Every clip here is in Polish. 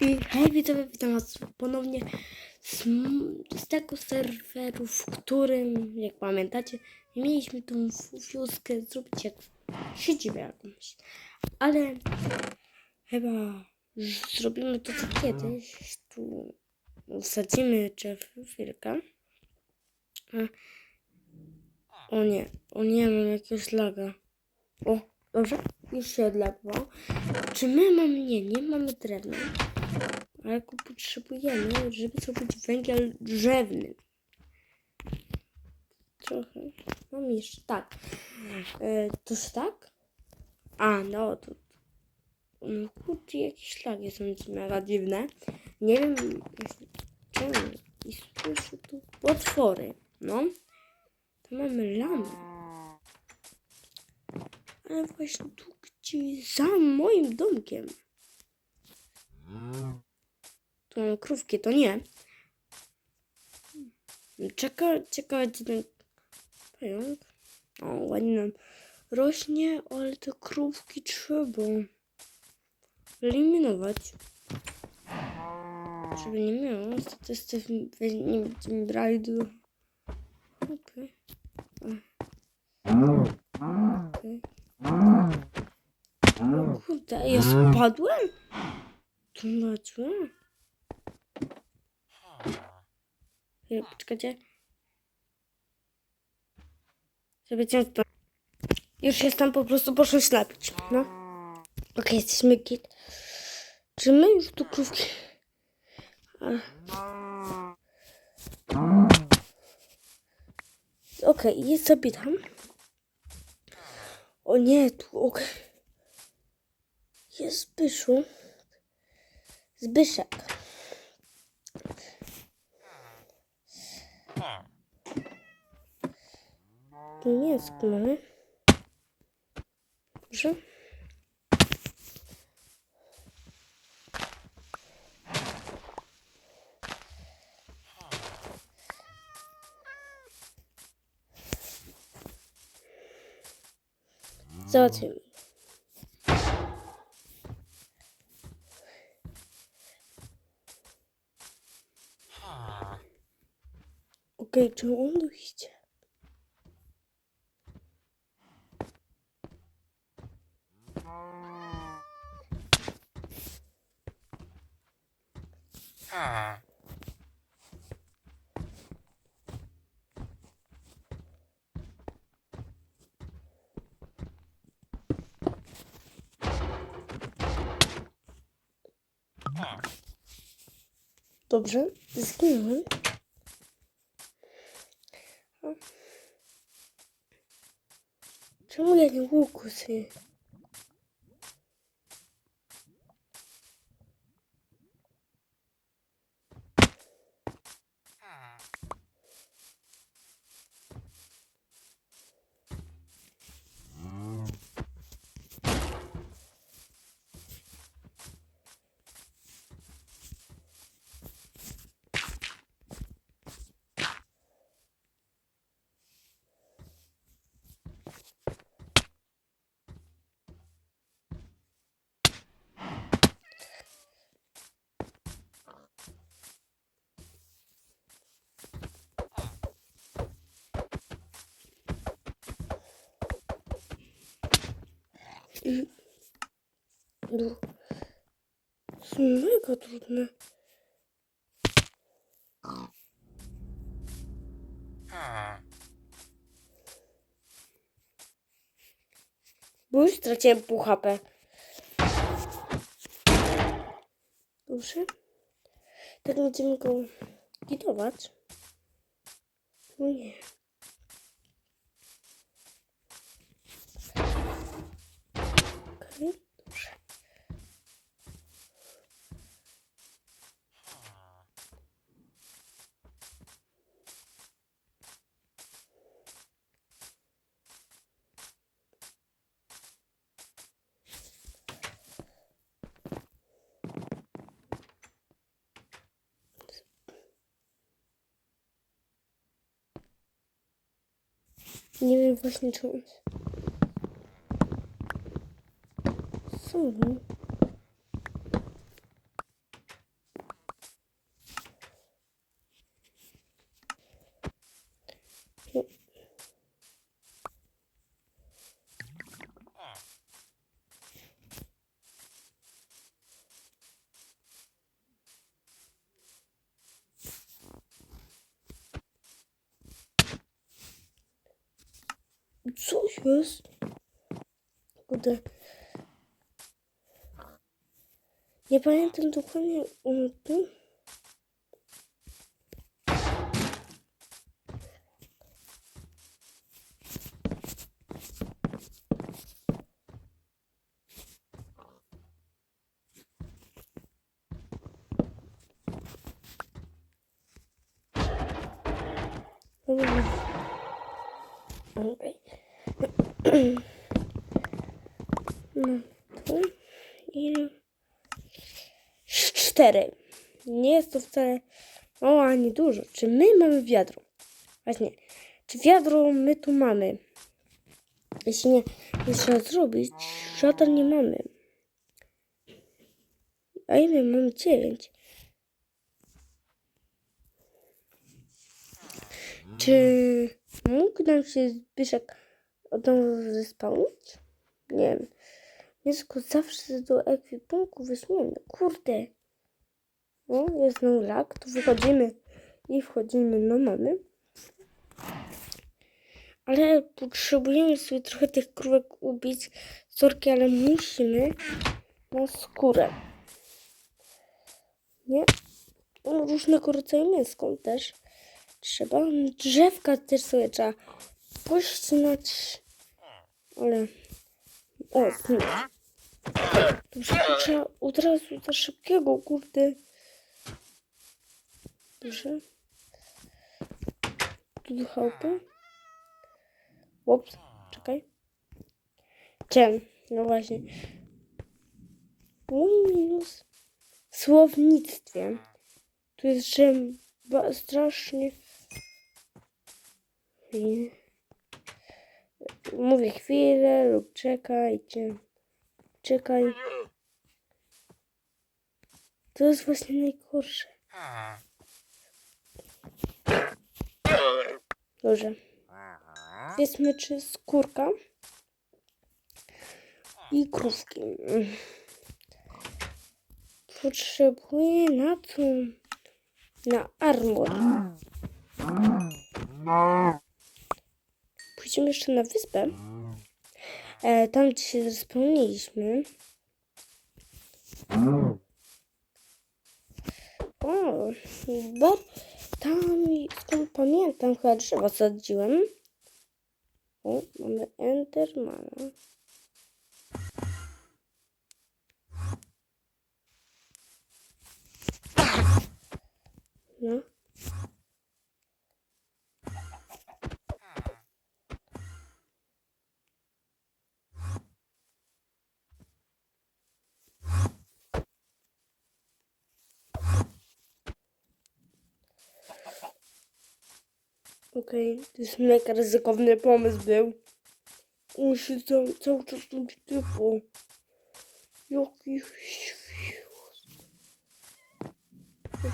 I hej widzowie, witam was ponownie z, z tego serweru, w którym, jak pamiętacie, mieliśmy tą wioskę zrobić jak siedzibę jakąś. Ale chyba zrobimy to co kiedyś. Tu wsadzimy. A- O nie, o nie, mam jakiegoś laga. O, dobrze, już się odlagował. Czy my mamy, nie, nie mamy drewna. Ale go potrzebujemy, żeby zrobić węgiel drzewny. Trochę. Mam jeszcze, tak. E, toż tak? A, no to... No kurczę, jakieś szlaki są mega dziwne. Nie wiem czemu. I słyszę tu potwory. No. To mamy lamy. Ale właśnie tu gdzieś za moim domkiem. Tu mam krówki, to nie. Czeka, ciekawe gdzie ten pająk. O, ładnie nam rośnie, ale te krówki trzeba eliminować. Żeby nie miało statystów, nie będziemy brali do... Okej. Okej. O kurde, ja spadłem? To na Chwilę, poczekajcie. Żeby cię to... Już jestem, po prostu poszłem ślepić. No. Okej, jesteśmy git. Czy my już tu krówki... Okej, jest sobie tam. O nie, tu, okej. Jest Zbyszu. Zbyszek. Tu mięsko mamy. Dobrze. Załatwimy. Okej, czy on tu idzie? Dobrze, zginąłem. Czemu ja nie łuku sobie? I... To są mega trudne. Bo już straciłem pół HP. Dobrze. Tak będziemy go gidować. No nie. Okej, dobrze. Nie wiem właśnie on... Co jest? Kurde. Nie pamiętam dokładnie o tym. No, tu i cztery. Nie jest to wcale mało ani dużo. Czy my mamy wiadro? Właśnie. Czy wiadro my tu mamy? Jeśli nie, nie trzeba zrobić, żaden nie mamy. A ile mamy? Dziewięć. Czy mógł nam się Zbyszek nowa zespałnić? Nie wiem. Mieszko zawsze do ekwipunku weźmiemy. Kurde. No, jest znowu lag. Tu wychodzimy i wchodzimy. No mamy. Ale potrzebujemy sobie trochę tych krówek ubić. Sorki, ale musimy na skórę. Nie? No, różnego rodzaju mięską też trzeba. Drzewka też sobie trzeba pościnać. Ale... O, smyk. Dobrze, trzeba od razu za szybkiego, kurde. Dobrze. Tu do chałupy. Ups, czekaj. Czem? No właśnie. Mój minus w słownictwie. Tu jest, że strasznie mówię chwilę lub czekajcie. Czekaj. To jest właśnie najgorsze. Dobrze. Jest myczy skórka i krówki. Potrzebuję na co? Na armor. Pójdziemy jeszcze na wyspę. E, tam, gdzie się zespełniliśmy. O, bo tam, skąd pamiętam, chyba drzewa sadziłem. O, mamy Endermana. No. Okej, to jest mega ryzykowny pomysł był. Musi cały, cały czas być typu. Jaki.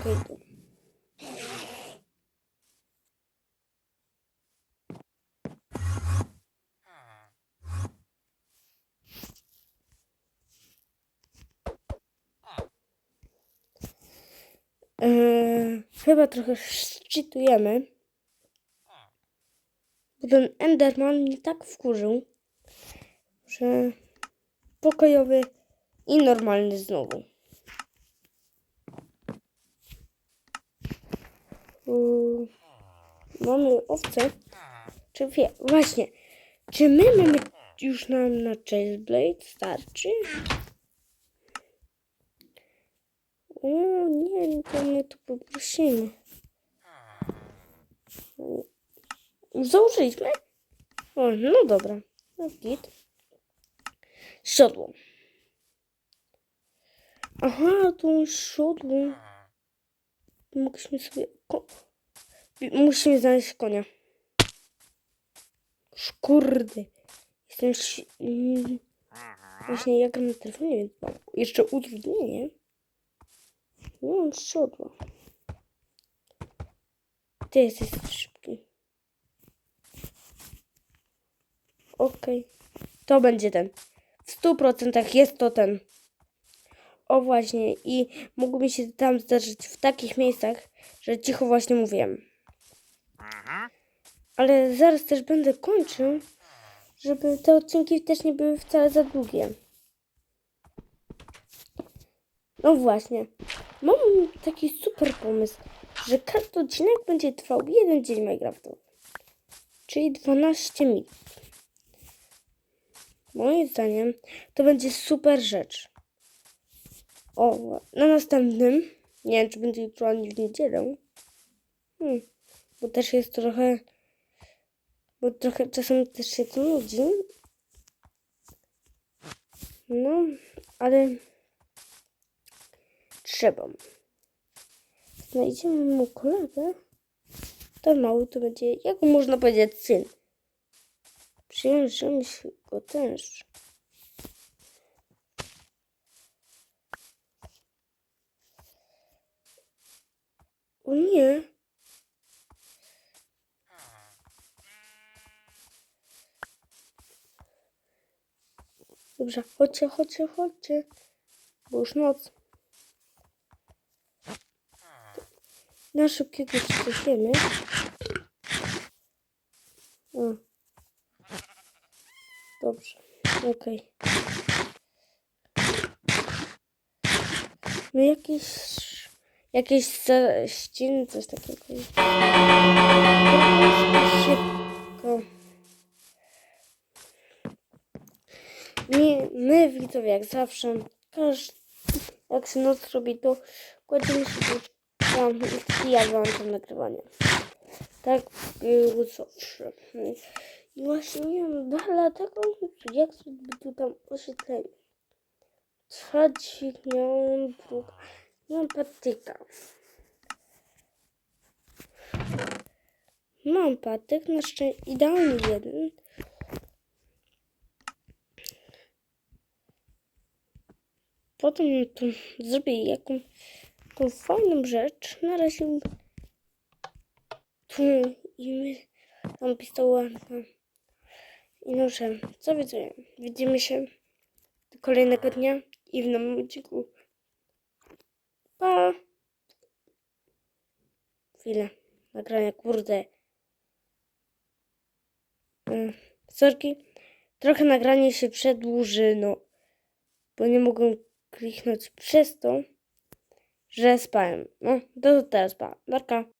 Okej, to. Eee, chyba trochę szczytujemy. Ten Enderman mnie tak wkurzył, że pokojowy i normalny znowu. Yy, mamy owce. Czy wie, właśnie, czy my mamy już nam na Chessblade starczy? O nie, to my tu poprosimy. Założyliśmy? O, no dobra. No git. Siodło. Aha, to siodło. Mogliśmy sobie... Ko... Musimy znaleźć konia. Szkurde. Jestem... mm, Właśnie jak na telefonie, więc jeszcze utrudnienie. Nie mam siodła. Ty jesteś Okej. To będzie ten. W stu procentach jest to ten. O właśnie. I mógłby się tam zdarzyć w takich miejscach, że cicho właśnie mówiłem. Ale zaraz też będę kończył, żeby te odcinki też nie były wcale za długie. No właśnie, mam taki super pomysł, że każdy odcinek będzie trwał jeden dzień Minecraftowy, czyli 12 minut. Moim zdaniem to będzie super rzecz. O, na następnym, nie wiem czy będzie jutro ani w niedzielę, hmm, bo też jest trochę, bo trochę czasem też się to nudzi. No, ale trzeba. Znajdziemy mu kolegę. Ten mały to będzie, jak można powiedzieć, syn. Przyjrzymy się go też. O nie. Dobrze, chodźcie, chodźcie, chodźcie. Bo już noc. Na szybkiego przyspieszymy. O. Dobrze, okej. No jakieś... Jakieś ściny, coś takiego. Szybko. My, my widzowie, jak zawsze, każdy, jak się noc robi, to kładziemy się tam i ja wyłączam nagrywanie. Tak było zawsze. Właśnie nie wiem, dlatego jak tu tam oświetlenie. Trzeci, miałem druga. Mam patyka. Mam patyk, na szczęście idealny jeden. Potem tu zrobię jakąś tą fajną rzecz. Na razie tu i my tam pistolet. I noszę. Co widzę? Widzimy się kolejnego dnia i w nowym odcinku. Pa! Chwilę. Nagrania, kurde. Mm, Sorki. Trochę nagranie się przedłuży, no. Bo nie mogłem kliknąć przez to, że spałem. No, to teraz pa. Narka.